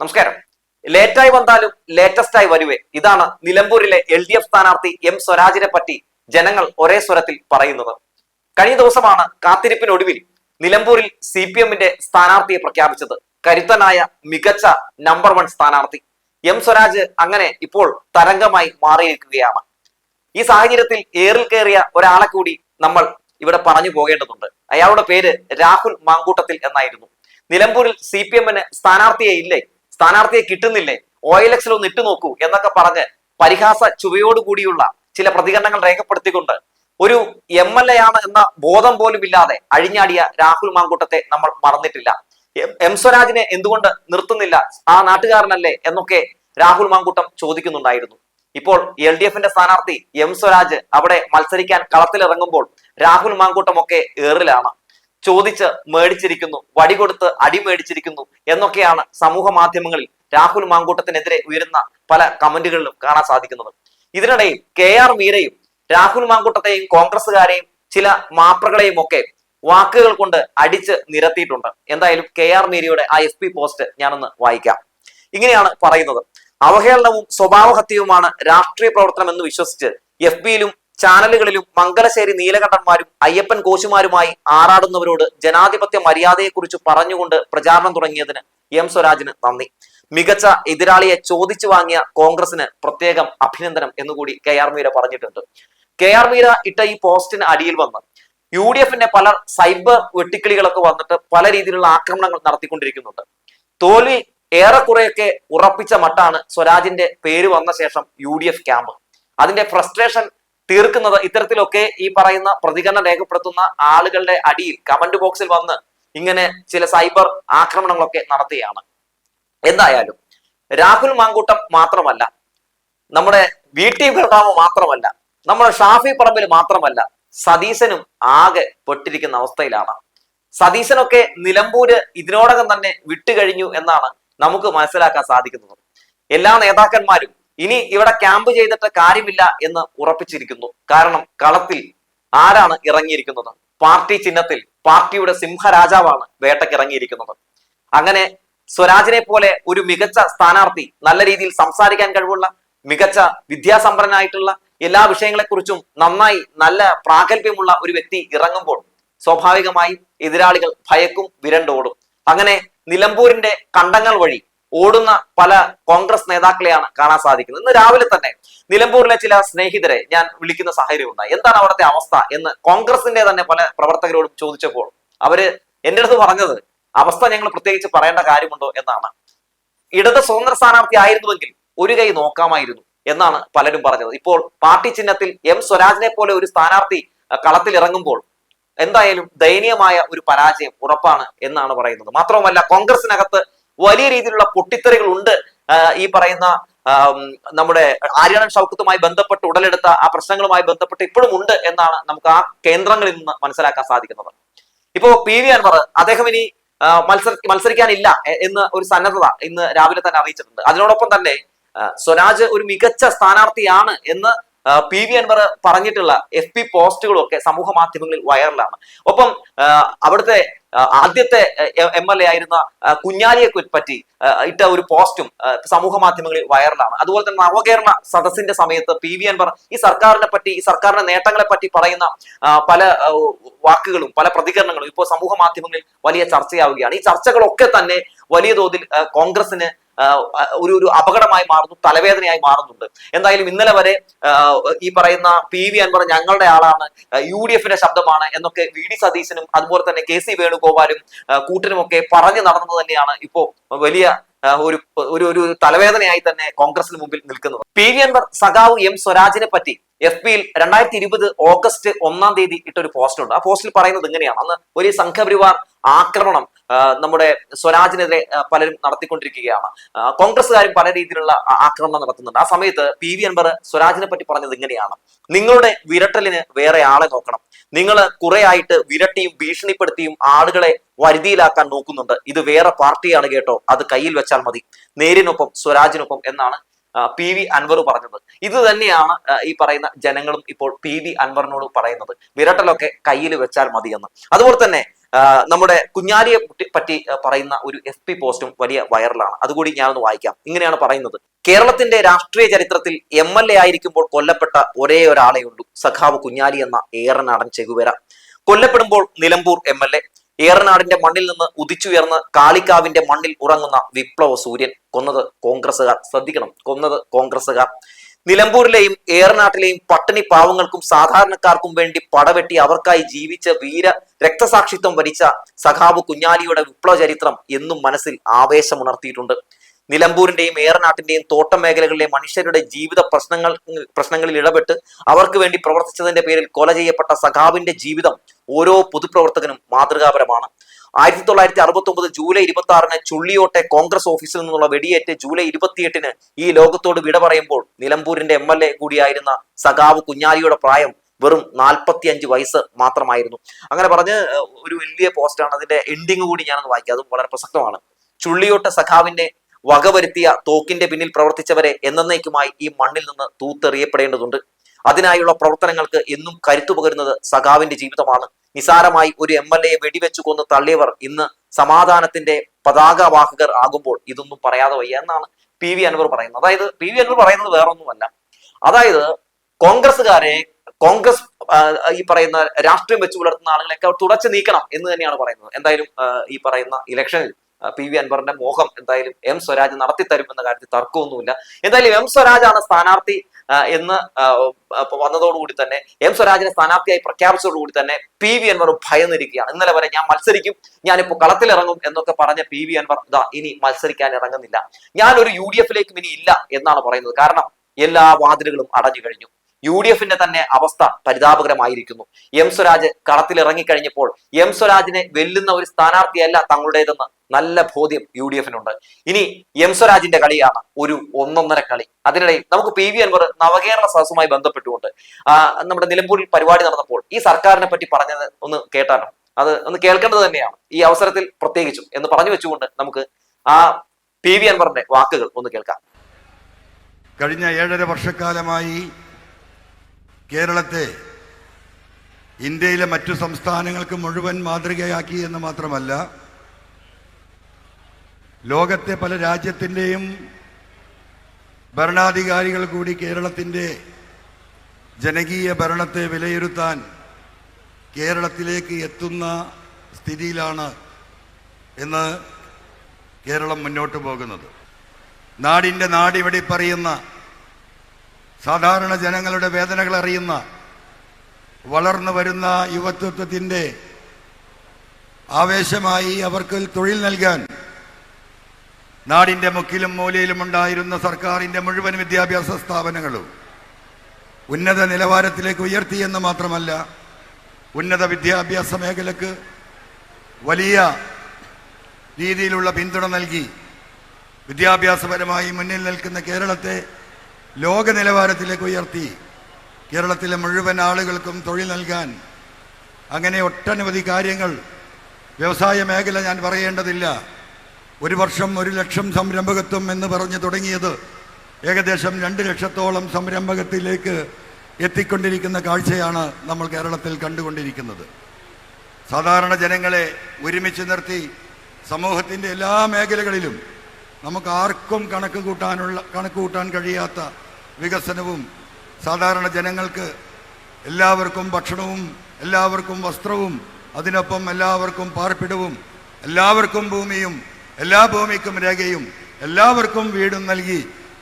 നമസ്കാരം. ലേറ്റായി വന്നാലും ലേറ്റസ്റ്റ് ആയി വരുവേ. ഇതാണ് നിലമ്പൂരിലെ എൽ ഡി എഫ് സ്ഥാനാർത്ഥി എം സ്വരാജിനെ പറ്റി ജനങ്ങൾ ഒരേ സ്വരത്തിൽ പറയുന്നത്. കഴിഞ്ഞ ദിവസമാണ് കാത്തിരിപ്പിനൊടുവിൽ നിലമ്പൂരിൽ സി പി എമ്മിന്റെ സ്ഥാനാർത്ഥിയെ പ്രഖ്യാപിച്ചത്. കരുത്തനായ മികച്ച നമ്പർ വൺ സ്ഥാനാർത്ഥി. എം സ്വരാജ് അങ്ങനെ ഇപ്പോൾ തരംഗമായി മാറിയിരിക്കുകയാണ്. ഈ സാഹചര്യത്തിൽ ഏറിൽ കയറിയ ഒരാളെ കൂടി നമ്മൾ ഇവിടെ പറഞ്ഞു പോകേണ്ടതുണ്ട്. അയാളുടെ പേര് രാഹുൽ മാങ്കൂട്ടത്തിൽ എന്നായിരുന്നു. നിലമ്പൂരിൽ സി പി എമ്മിന് സ്ഥാനാർത്ഥിയെ ഇല്ലേ? സ്ഥാനാർത്ഥിയെ കിട്ടുന്നില്ലേ? ഒ എൽ എക്സിൽ ഒന്ന് ഇട്ടു നോക്കൂ എന്നൊക്കെ പറഞ്ഞ് പരിഹാസ ചുവയോടുകൂടിയുള്ള ചില പ്രതികരണങ്ങൾ രേഖപ്പെടുത്തിക്കൊണ്ട് ഒരു എം എൽ എ ആണ് എന്ന ബോധം പോലും ഇല്ലാതെ അഴിഞ്ഞാടിയ രാഹുൽ മാങ്കൂട്ടത്തെ നമ്മൾ മറന്നിട്ടില്ല. എം- സ്വരാജിനെ എന്തുകൊണ്ട് നിർത്തുന്നില്ല? ആ നാട്ടുകാരനല്ലേ എന്നൊക്കെ രാഹുൽ മാങ്കൂട്ടം ചോദിക്കുന്നുണ്ടായിരുന്നു. ഇപ്പോൾ എൽ ഡി എഫിന്റെ സ്ഥാനാർത്ഥി എം സ്വരാജ് അവിടെ മത്സരിക്കാൻ കളത്തിലിറങ്ങുമ്പോൾ രാഹുൽ മാങ്കൂട്ടം ഒക്കെ ഏറിലാണ്. ചോദിച്ച് മേടിച്ചിരിക്കുന്നു വടി കൊടുത്ത് അടി മേടിച്ചിരിക്കുന്നു എന്നൊക്കെയാണ് സമൂഹ മാധ്യമങ്ങളിൽ രാഹുൽ മാങ്കൂട്ടത്തിനെതിരെ ഉയരുന്ന പല കമന്റുകളിലും കാണാൻ സാധിക്കുന്നത്. ഇതിനിടയിൽ കെ ആർ മീരയും രാഹുൽ മാങ്കൂട്ടത്തെയും കോൺഗ്രസുകാരെയും ചില മാപ്രകളെയും ഒക്കെ വാക്കുകൾ കൊണ്ട് അടിച്ച് നിരത്തിയിട്ടുണ്ട്. എന്തായാലും കെ ആർ മീരയുടെ ആ എഫ് പി പോസ്റ്റ് ഞാനൊന്ന് വായിക്കാം. ഇങ്ങനെയാണ് പറയുന്നത്. അവഹേളനവും സ്വഭാവഹത്യവുമാണ് രാഷ്ട്രീയ പ്രവർത്തനം എന്ന് വിശ്വസിച്ച് എഫ് ബിയിലും ചാനലുകളിലും മംഗലശ്ശേരി നീലകണ്ഠന്മാരും അയ്യപ്പൻ കോശുമാരുമായി ആറാടുന്നവരോട് ജനാധിപത്യ മര്യാദയെക്കുറിച്ച് പറഞ്ഞുകൊണ്ട് പ്രചാരണം തുടങ്ങിയതിന് എം സ്വരാജിന് നന്ദി. മികച്ച എതിരാളിയെ ചോദിച്ചു വാങ്ങിയ കോൺഗ്രസിന് പ്രത്യേകം അഭിനന്ദനം എന്നുകൂടി കെ ആർ മീര പറഞ്ഞിട്ടുണ്ട്. കെ ആർ മീര ഇട്ട ഈ പോസ്റ്റിന് അടിയിൽ വന്ന് യു ഡി എഫിന്റെ പല സൈബർ വെട്ടിക്കിളികളൊക്കെ വന്നിട്ട് പല രീതിയിലുള്ള ആക്രമണങ്ങൾ നടത്തിക്കൊണ്ടിരിക്കുന്നുണ്ട്. തോൽവി ഏറെക്കുറെയൊക്കെ ഉറപ്പിച്ച മട്ടാണ് സ്വരാജിന്റെ പേര് വന്ന ശേഷം യു ഡി എഫ് ക്യാമ്പ്. അതിന്റെ ഫ്രസ്ട്രേഷൻ തീർക്കുന്നത് ഇത്തരത്തിലൊക്കെ ഈ പറയുന്ന പ്രതികരണം രേഖപ്പെടുത്തുന്ന ആളുകളുടെ അടിയിൽ കമന്റ് ബോക്സിൽ വന്ന് ഇങ്ങനെ ചില സൈബർ ആക്രമണങ്ങളൊക്കെ നടത്തുകയാണ് എന്തായാലും രാഹുൽ മാങ്കൂട്ടം മാത്രമല്ല നമ്മുടെ വി ടി ബർദാവ് മാത്രമല്ല നമ്മുടെ ഷാഫി പറമ്പിൽ മാത്രമല്ല സതീശനും ആകെ പെട്ടിരിക്കുന്ന അവസ്ഥയിലാണ്. സതീശനൊക്കെ നിലമ്പൂര് ഇതിനോടകം തന്നെ വിട്ടുകഴിഞ്ഞു എന്നാണ് നമുക്ക് മനസ്സിലാക്കാൻ സാധിക്കുന്നത്. എല്ലാ നേതാക്കന്മാരും ഇനി ഇവിടെ ക്യാമ്പ് ചെയ്തിട്ട് കാര്യമില്ല എന്ന് ഉറപ്പിച്ചിരിക്കുന്നു. കാരണം കളത്തിൽ ആരാണ് ഇറങ്ങിയിരിക്കുന്നത്? പാർട്ടി ചിഹ്നത്തിൽ പാർട്ടിയുടെ സിംഹരാജാവാണ് വേട്ടയ്ക്ക് ഇറങ്ങിയിരിക്കുന്നത്. അങ്ങനെ സ്വരാജിനെ പോലെ ഒരു മികച്ച സ്ഥാനാർത്ഥി നല്ല രീതിയിൽ സംസാരിക്കാൻ കഴിവുള്ള മികച്ച വിദ്യാസമ്പന്നനായിട്ടുള്ള എല്ലാ വിഷയങ്ങളെക്കുറിച്ചും നന്നായി നല്ല പ്രാഗൽഭ്യമുള്ള ഒരു വ്യക്തി ഇറങ്ങുമ്പോൾ സ്വാഭാവികമായും എതിരാളികൾ ഭയക്കും വിരണ്ടോടും. അങ്ങനെ നിലമ്പൂരിന്റെ കണ്ടങ്ങൾ വഴി ഓടുന്ന പല കോൺഗ്രസ് നേതാക്കളെയാണ് കാണാൻ സാധിക്കുന്നത്. ഇന്ന് രാവിലെ തന്നെ നിലമ്പൂരിലെ ചില സ്നേഹിതരെ ഞാൻ വിളിക്കുന്ന സാഹചര്യം ഉണ്ടായി എന്താണ് അവിടുത്തെ അവസ്ഥ എന്ന് കോൺഗ്രസിന്റെ തന്നെ പല പ്രവർത്തകരോടും ചോദിച്ചപ്പോൾ അവർ എന്റെ അടുത്ത് പറഞ്ഞത് അവസ്ഥ ഞങ്ങൾ പ്രത്യേകിച്ച് പറയേണ്ട കാര്യമുണ്ടോ എന്നാണ്. ഇടത് സ്വതന്ത്ര സ്ഥാനാർത്ഥി ആയിരുന്നുവെങ്കിൽ ഒരു കൈ നോക്കാമായിരുന്നു എന്നാണ് പലരും പറഞ്ഞത്. ഇപ്പോൾ പാർട്ടി ചിഹ്നത്തിൽ എം സ്വരാജിനെ പോലെ ഒരു സ്ഥാനാർത്ഥി കളത്തിൽ ഇറങ്ങുമ്പോൾ എന്തായാലും ദയനീയമായ ഒരു പരാജയം ഉറപ്പാണ് എന്നാണ് പറയുന്നത്. മാത്രവുമല്ല കോൺഗ്രസിനകത്ത് വലിയ രീതിയിലുള്ള പൊട്ടിത്തെറികൾ ഉണ്ട് ഈ പറയുന്ന നമ്മുടെ ആര്യാടൻ ഷൗക്കത്തുമായി ബന്ധപ്പെട്ട് ഉടലെടുത്ത ആ പ്രശ്നങ്ങളുമായി ബന്ധപ്പെട്ട് ഇപ്പോഴും ഉണ്ട് എന്നാണ് നമുക്ക് ആ കേന്ദ്രങ്ങളിൽ നിന്ന് മനസ്സിലാക്കാൻ സാധിക്കുന്നത്. ഇപ്പോ പി വി അൻവർ അദ്ദേഹം ഇനി മത്സര മത്സരിക്കാനില്ല എന്ന് ഒരു സന്നദ്ധത ഇന്ന് രാവിലെ തന്നെ അറിയിച്ചിട്ടുണ്ട്. അതിനോടൊപ്പം തന്നെ സ്വരാജ് ഒരു മികച്ച സ്ഥാനാർത്ഥിയാണ് എന്ന് പി വി അൻവർ പറഞ്ഞിട്ടുള്ള എഫ് പി പോസ്റ്റുകളും ഒക്കെ സമൂഹ മാധ്യമങ്ങളിൽ വൈറലാണ്. ഒപ്പം അവിടുത്തെ ആദ്യത്തെ എം എൽ എ ആയിരുന്ന കുഞ്ഞാലിയെ പറ്റി ഇട്ട ഒരു പോസ്റ്റും സമൂഹ മാധ്യമങ്ങളിൽ വൈറലാണ്. അതുപോലെ തന്നെ നവകേരള സദസ്സിന്റെ സമയത്ത് പി വി അൻവർ ഈ സർക്കാരിനെ പറ്റി ഈ സർക്കാരിന്റെ നേട്ടങ്ങളെ പറ്റി പറയുന്ന പല വാക്കുകളും പല പ്രതികരണങ്ങളും ഇപ്പോൾ സമൂഹ മാധ്യമങ്ങളിൽ വലിയ ചർച്ചയാവുകയാണ്. ഈ ചർച്ചകളൊക്കെ തന്നെ വലിയ തോതിൽ കോൺഗ്രസിന് ഒരു ഒരു അപകടമായി മാറുന്നു തലവേദനയായി മാറുന്നുണ്ട്. എന്തായാലും ഇന്നലെ വരെ ഈ പറയുന്ന പി വി അൻവർ ഞങ്ങളുടെ ആളാണ് യു ഡി എഫിന്റെ ശബ്ദമാണ് എന്നൊക്കെ വി ഡി സതീശനും അതുപോലെ തന്നെ കെ സി വേണുഗോപാലും കൂട്ടനുമൊക്കെ പറഞ്ഞു നടന്നത് തന്നെയാണ് ഇപ്പോ വലിയ ഒരു ഒരു ഒരു തലവേദനയായി തന്നെ കോൺഗ്രസിന് മുമ്പിൽ നിൽക്കുന്നത്. പി വി അൻവർ സഖാവ് എം സ്വരാജിനെ പറ്റി എഫ് പിയിൽ രണ്ടായിരത്തി ഇരുപത് ഓഗസ്റ്റ് ഒന്നാം തീയതി ഇട്ടൊരു പോസ്റ്റ് ഉണ്ട് ആ പോസ്റ്റിൽ പറയുന്നത് ഇങ്ങനെയാണ്. അന്ന് ഒരു സംഘപരിവാർ ആക്രമണം നമ്മുടെ സ്വരാജിനെതിരെ പലരും നടത്തിക്കൊണ്ടിരിക്കുകയാണ്. കോൺഗ്രസ്സുകാരും പല രീതിയിലുള്ള ആക്രമണം നടത്തുന്നുണ്ട്. ആ സമയത്ത് പി വി അൻവർ സ്വരാജിനെ പറ്റി പറഞ്ഞത് ഇങ്ങനെയാണ്. നിങ്ങളുടെ വിരട്ടലിന് വേറെ ആളെ നോക്കണം. നിങ്ങൾ കുറെ ആയിട്ട് വിരട്ടിയും ഭീഷണിപ്പെടുത്തിയും ആളുകളെ വരുതിയിലാക്കാൻ നോക്കുന്നുണ്ട്. ഇത് വേറെ പാർട്ടിയാണ് കേട്ടോ. അത് കയ്യിൽ വെച്ചാൽ മതി. നേരിനൊപ്പം സ്വരാജിനൊപ്പം എന്നാണ് പി വി അൻവർ പറഞ്ഞത്. ഇത് തന്നെയാണ് ഈ പറയുന്ന ജനങ്ങളും ഇപ്പോൾ പി വി അൻവറിനോട് പറയുന്നത്. വിരട്ടലൊക്കെ കയ്യിൽ വെച്ചാൽ മതിയെന്ന്. അതുപോലെ തന്നെ നമ്മുടെ കുഞ്ഞാലിയെ പറ്റി- പറയുന്ന ഒരു എഫ് പി പോസ്റ്റും വലിയ വൈറലാണ്. അതുകൂടി ഞാനൊന്ന് വായിക്കാം. ഇങ്ങനെയാണ് പറയുന്നത്. കേരളത്തിന്റെ രാഷ്ട്രീയ ചരിത്രത്തിൽ എം എൽ എ ആയിരിക്കുമ്പോൾ കൊല്ലപ്പെട്ട ഒരേ ഒരാളെ ഉള്ളൂ. സഖാവ് കുഞ്ഞാലി എന്ന ഏറനാടൻ ചെകുവര. കൊല്ലപ്പെടുമ്പോൾ നിലമ്പൂർ എം എൽ എ. ഏറനാടിന്റെ മണ്ണിൽ നിന്ന് ഉദിച്ചുയർന്ന് കാളിക്കാവിന്റെ മണ്ണിൽ ഉറങ്ങുന്ന വിപ്ലവ സൂര്യൻ. കൊന്നത് കോൺഗ്രസുകാർ ശ്രദ്ധിക്കണം. കൊന്നത് കോൺഗ്രസുകാർ നിലമ്പൂരിലെയും ഏറനാട്ടിലെയും പട്ടിണി പാവങ്ങൾക്കും സാധാരണക്കാർക്കും വേണ്ടി പടവെട്ടി അവർക്കായി ജീവിച്ച വീര രക്തസാക്ഷിത്വം വരിച്ച സഖാബ് കുഞ്ഞാലിയുടെ വിപ്ലവ ചരിത്രം എന്നും മനസ്സിൽ ആവേശമുണർത്തിയിട്ടുണ്ട്. നിലമ്പൂരിന്റെയും ഏറനാട്ടിന്റെയും തോട്ടം മേഖലകളിലെ മനുഷ്യരുടെ ജീവിത പ്രശ്നങ്ങൾ പ്രശ്നങ്ങളിൽ ഇടപെട്ട് അവർക്ക് വേണ്ടി പ്രവർത്തിച്ചതിന്റെ പേരിൽ കൊല ചെയ്യപ്പെട്ട സഖാവിന്റെ ജീവിതം ഓരോ പൊതുപ്രവർത്തകനും മാതൃകാപരമാണ്. ആയിരത്തി തൊള്ളായിരത്തി അറുപത്തി ഒമ്പത് ജൂലൈ ഇരുപത്തി ആറിന് ചുള്ളിയോട്ടെ കോൺഗ്രസ് ഓഫീസിൽ നിന്നുള്ള വെടിയേറ്റ് ജൂലൈ ഇരുപത്തിയെട്ടിന് ഈ ലോകത്തോട് വിട പറയുമ്പോൾ നിലമ്പൂരിന്റെ എം എൽ എ കൂടിയായിരുന്ന സഖാവ് കുഞ്ഞാലിയുടെ പ്രായം വെറും നാൽപ്പത്തിയഞ്ച് വയസ്സ് മാത്രമായിരുന്നു. അങ്ങനെ പറഞ്ഞ് ഒരു വലിയ പോസ്റ്റാണ് അതിന്റെ എൻഡിങ് കൂടി ഞാനൊന്ന് വായിക്കാം. അതും വളരെ പ്രസക്തമാണ്. ചുള്ളിയോട്ട സഖാവിന്റെ വകവരുത്തിയ തോക്കിന്റെ പിന്നിൽ പ്രവർത്തിച്ചവരെ എന്നേക്കുമായി ഈ മണ്ണിൽ നിന്ന് തൂത്തെറിയപ്പെടേണ്ടതുണ്ട്. അതിനായുള്ള പ്രവർത്തനങ്ങൾക്ക് എന്നും കരുത്തു പകരുന്നത് സഖാവിന്റെ ജീവിതമാണ്. നിസാരമായി ഒരു എം എൽ എയെ വെടിവെച്ചു കൊന്ന് തള്ളിയവർ ഇന്ന് സമാധാനത്തിന്റെ പതാകവാഹകർ ആകുമ്പോൾ ഇതൊന്നും പറയാതെ വയ്യ എന്നാണ് പി വി അൻവർ പറയുന്നത്. അതായത് പി വി അൻവർ പറയുന്നത് വേറൊന്നുമല്ല. അതായത് കോൺഗ്രസ്സുകാരെ കോൺഗ്രസ് ഈ പറയുന്ന രാഷ്ട്രീയം വെച്ച് പുലർത്തുന്ന ആളുകളെയൊക്കെ തുടച്ചു നീക്കണം എന്ന് തന്നെയാണ് പറയുന്നത്. എന്തായാലും ഈ പറയുന്ന ഇലക്ഷനിൽ പി വി അൻവറിന്റെ മോഹം എന്തായാലും എം സ്വരാജ് നടത്തിത്തരും എന്ന കാര്യത്തിൽ തർക്കമൊന്നുമില്ല. എന്തായാലും എം സ്വരാജാണ് സ്ഥാനാർത്ഥി ആ, എന്ന് വന്നതോടുകൂടി തന്നെ എം സ്വരാജിനെ സ്ഥാനാർത്ഥിയായി പ്രഖ്യാപിച്ചതോടുകൂടി തന്നെ പി വി അൻവർ ഭയന്നിരിക്കുകയാണ്. ഇന്നലെ വരെ ഞാൻ മത്സരിക്കും ഞാനിപ്പോ കളത്തിലിറങ്ങും എന്നൊക്കെ പറഞ്ഞ പി വി അൻവർ ഇതാ ഇനി മത്സരിക്കാൻ ഇറങ്ങുന്നില്ല. ഞാൻ ഒരു യു ഡി എഫിലേക്കും ഇനി ഇല്ല എന്നാണ് പറയുന്നത്. കാരണം എല്ലാ വാതിലുകളും അടഞ്ഞു കഴിഞ്ഞു. യു ഡി എഫിന്റെ തന്നെ അവസ്ഥ പരിതാപകരമായിരിക്കുന്നു. എം സ്വരാജ് കളത്തിലിറങ്ങിക്കഴിഞ്ഞപ്പോൾ എം സ്വരാജിനെ വെല്ലുന്ന ഒരു സ്ഥാനാർത്ഥിയല്ല തങ്ങളുടേതെന്ന് നല്ല ബോധ്യം യു ഡി എഫിനുണ്ട് ഇനി എം സ്വരാജിന്റെ കളിയാണ് ഒരു ഒന്നൊന്നര കളി. അതിനിടയിൽ നമുക്ക് പി വി അൻവർ നവകേരള സദസ്സുമായി ബന്ധപ്പെട്ടുകൊണ്ട് നമ്മുടെ നിലമ്പൂരിൽ പരിപാടി നടന്നപ്പോൾ ഈ സർക്കാരിനെ പറ്റി പറഞ്ഞത് ഒന്ന് കേട്ടാലോ? അത് ഒന്ന് കേൾക്കേണ്ടത് തന്നെയാണ്. ഈ അവസരത്തിൽ പ്രത്യേകിച്ചും എന്ന് പറഞ്ഞു വെച്ചുകൊണ്ട് നമുക്ക് ആ പി വി അൻവറിന്റെ വാക്കുകൾ ഒന്ന് കേൾക്കാം. കഴിഞ്ഞ ഏഴര വർഷക്കാലമായി കേരളത്തെ ഇന്ത്യയിലെ മറ്റു സംസ്ഥാനങ്ങൾക്ക് മുഴുവൻ മാതൃകയാക്കി എന്ന് മാത്രമല്ല ലോകത്തെ പല രാജ്യത്തിന്റെയും ഭരണാധികാരികൾ കൂടി കേരളത്തിന്റെ ജനകീയ ഭരണത്തെ വിലയിരുത്താൻ കേരളത്തിലേക്ക് എത്തുന്ന സ്ഥിതിയിലാണ് എന്ന് കേരളം മുന്നോട്ട് പോകുന്നത്. നാടിന്റെ നാടിവിടെ പറയുന്ന സാധാരണ ജനങ്ങളുടെ വേദനകൾ അറിയുന്ന വളർന്നു വരുന്ന യുവത്വത്വത്തിന്റെ ആവേശമായി അവർക്ക് തൊഴിൽ നൽകാൻ നാടിന്റെ മുക്കിലും മൂലയിലും ഉണ്ടായിരുന്ന സർക്കാരിന്റെ മുഴുവൻ വിദ്യാഭ്യാസ സ്ഥാപനങ്ങളും ഉന്നത നിലവാരത്തിലേക്ക് ഉയർത്തിയെന്ന് മാത്രമല്ല ഉന്നത വിദ്യാഭ്യാസ മേഖലക്ക് വലിയ രീതിയിലുള്ള പിന്തുണ നൽകി വിദ്യാഭ്യാസപരമായി മുന്നിൽ നിൽക്കുന്ന കേരളത്തെ ലോക നിലവാരത്തിലേക്ക് ഉയർത്തി കേരളത്തിലെ മുഴുവൻ ആളുകൾക്കും തൊഴിൽ നൽകാൻ അങ്ങനെ ഒട്ടനവധി കാര്യങ്ങൾ വ്യവസായ മേഖല ഞാൻ പറയേണ്ടതില്ല. ഒരു വർഷം ഒരു ലക്ഷം സംരംഭകത്വം എന്ന് പറഞ്ഞു തുടങ്ങിയത് ഏകദേശം രണ്ട് ലക്ഷത്തോളം സംരംഭകത്തിലേക്ക് എത്തിക്കൊണ്ടിരിക്കുന്ന കാഴ്ചയാണ് നമ്മൾ കേരളത്തിൽ കണ്ടുകൊണ്ടിരിക്കുന്നത്. സാധാരണ ജനങ്ങളെ ഒരുമിച്ച് നിർത്തി സമൂഹത്തിന്റെ എല്ലാ മേഖലകളിലും നമുക്ക് ആർക്കും കണക്ക് കൂട്ടാനുള്ള കണക്ക് കൂട്ടാൻ കഴിയാത്ത വികസനവും സാധാരണ ജനങ്ങൾക്ക് എല്ലാവർക്കും ഭക്ഷണവും എല്ലാവർക്കും വസ്ത്രവും അതിനൊപ്പം എല്ലാവർക്കും പാർപ്പിടവും എല്ലാവർക്കും ഭൂമിയും എല്ലാ ഭൂമിക്കും രേഖയും എല്ലാവർക്കും വീടും നൽകി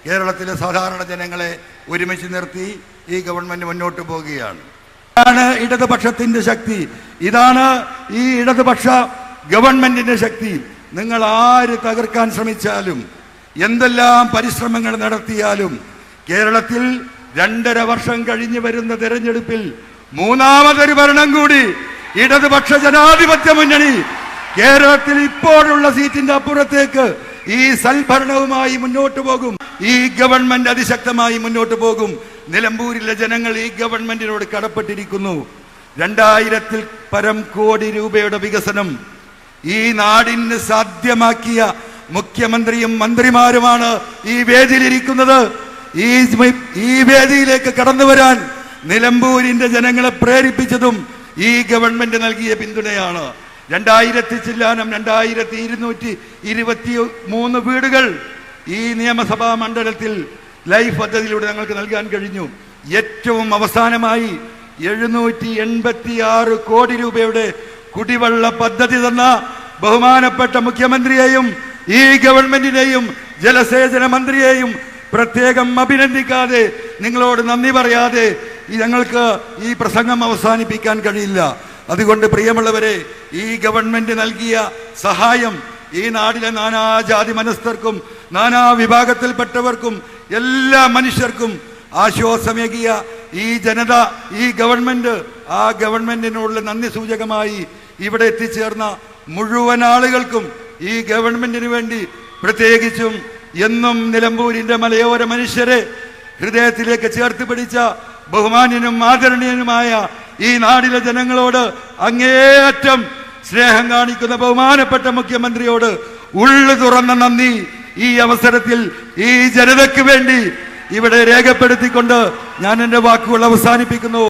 കേരളത്തിലെ സാധാരണ ജനങ്ങളെ ഒരുമിച്ച് നിർത്തി ഈ ഗവൺമെന്റ് മുന്നോട്ട് പോവുകയാണ് ഇതാണ് ഇടതുപക്ഷത്തിന്റെ ശക്തി. ഇതാണ് ഈ ഇടതുപക്ഷ ഗവൺമെന്റിന്റെ ശക്തി. നിങ്ങൾ ആര് തകർക്കാൻ ശ്രമിച്ചാലും എന്തെല്ലാം പരിശ്രമങ്ങൾ നടത്തിയാലും കേരളത്തിൽ രണ്ടര വർഷം കഴിഞ്ഞു വരുന്ന തെരഞ്ഞെടുപ്പിൽ മൂന്നാമതൊരു ഭരണം കൂടി ഇടതുപക്ഷ ജനാധിപത്യ മുന്നണി. കേരളത്തിൽ ഇപ്പോഴുള്ള സീറ്റിന്റെ അപ്പുറത്തേക്ക് ഈ സൽഭരണവുമായി മുന്നോട്ട് പോകും ഈ ഗവൺമെന്റ് അതിശക്തമായി മുന്നോട്ട് പോകും. നിലമ്പൂരിലെ ജനങ്ങൾ ഈ ഗവൺമെന്റിനോട് കടപ്പെട്ടിരിക്കുന്നു. രണ്ടായിരത്തിൽ പരം കോടി രൂപയുടെ വികസനം. ഈ നാടിന് സാധ്യമാക്കിയ മുഖ്യമന്ത്രിയും മന്ത്രിമാരുമാണ് ഈ വേദിയിലിരിക്കുന്നത്. ഈ ഈ വേദിയിലേക്ക് കടന്നു വരാൻ നിലമ്പൂരിന്റെ ജനങ്ങളെ പ്രേരിപ്പിച്ചതും ഈ ഗവൺമെന്റ് നൽകിയ പിന്തുണയാണ്. രണ്ടായിരത്തി ചില്ലാനം രണ്ടായിരത്തി ഇരുന്നൂറ്റി ഇരുപത്തി മൂന്ന് വീടുകൾ ഈ നിയമസഭാ മണ്ഡലത്തിൽ ലൈഫ് പദ്ധതിയിലൂടെ ഞങ്ങൾക്ക് നൽകാൻ കഴിഞ്ഞു. ഏറ്റവും അവസാനമായി എഴുന്നൂറ്റി എൺപത്തി ആറ് കോടി രൂപയുടെ കുടിവെള്ള പദ്ധതി തന്ന ബഹുമാനപ്പെട്ട മുഖ്യമന്ത്രിയെയും ഈ ഗവൺമെന്റിനെയും ജലസേചന മന്ത്രിയെയും പ്രത്യേകം അഭിനന്ദിക്കാതെ നിങ്ങളോട് നന്ദി പറയാതെ ഞങ്ങൾക്ക് ഈ പ്രസംഗം അവസാനിപ്പിക്കാൻ കഴിയില്ല. അതുകൊണ്ട് പ്രിയമുള്ളവരെ ഈ ഗവൺമെന്റ് നൽകിയ സഹായം ഈ നാടിലെ നാനാജാതി മനസ്ഥർക്കും നാനാ വിഭാഗത്തിൽപ്പെട്ടവർക്കും എല്ലാ മനുഷ്യർക്കും ആശ്വാസമേകിയ ഈ ജനത ഈ ഗവൺമെന്റ് ആ ഗവൺമെന്റിനോടുള്ള നന്ദി സൂചകമായി ഇവിടെ എത്തിച്ചേർന്ന മുഴുവൻ ആളുകൾക്കും ഈ ഗവൺമെന്റിന് വേണ്ടി പ്രത്യേകിച്ചും എന്നും നിലമ്പൂരിന്റെ മലയോര മനുഷ്യരെ ഹൃദയത്തിലേക്ക് ചേർത്ത് പിടിച്ച ബഹുമാന്യനും ആദരണീയനുമായ ഈ നാടിലെ ജനങ്ങളോട് അങ്ങേയറ്റം സ്നേഹം കാണിക്കുന്ന ബഹുമാനപ്പെട്ട മുഖ്യമന്ത്രിയോട് ഉള്ളു തുറന്ന നന്ദി ഈ അവസരത്തിൽ ഈ ജനതയ്ക്ക് വേണ്ടി ഇവിടെ രേഖപ്പെടുത്തിക്കൊണ്ട് ഞാൻ എന്റെ വാക്കുകൾ അവസാനിപ്പിക്കുന്നു.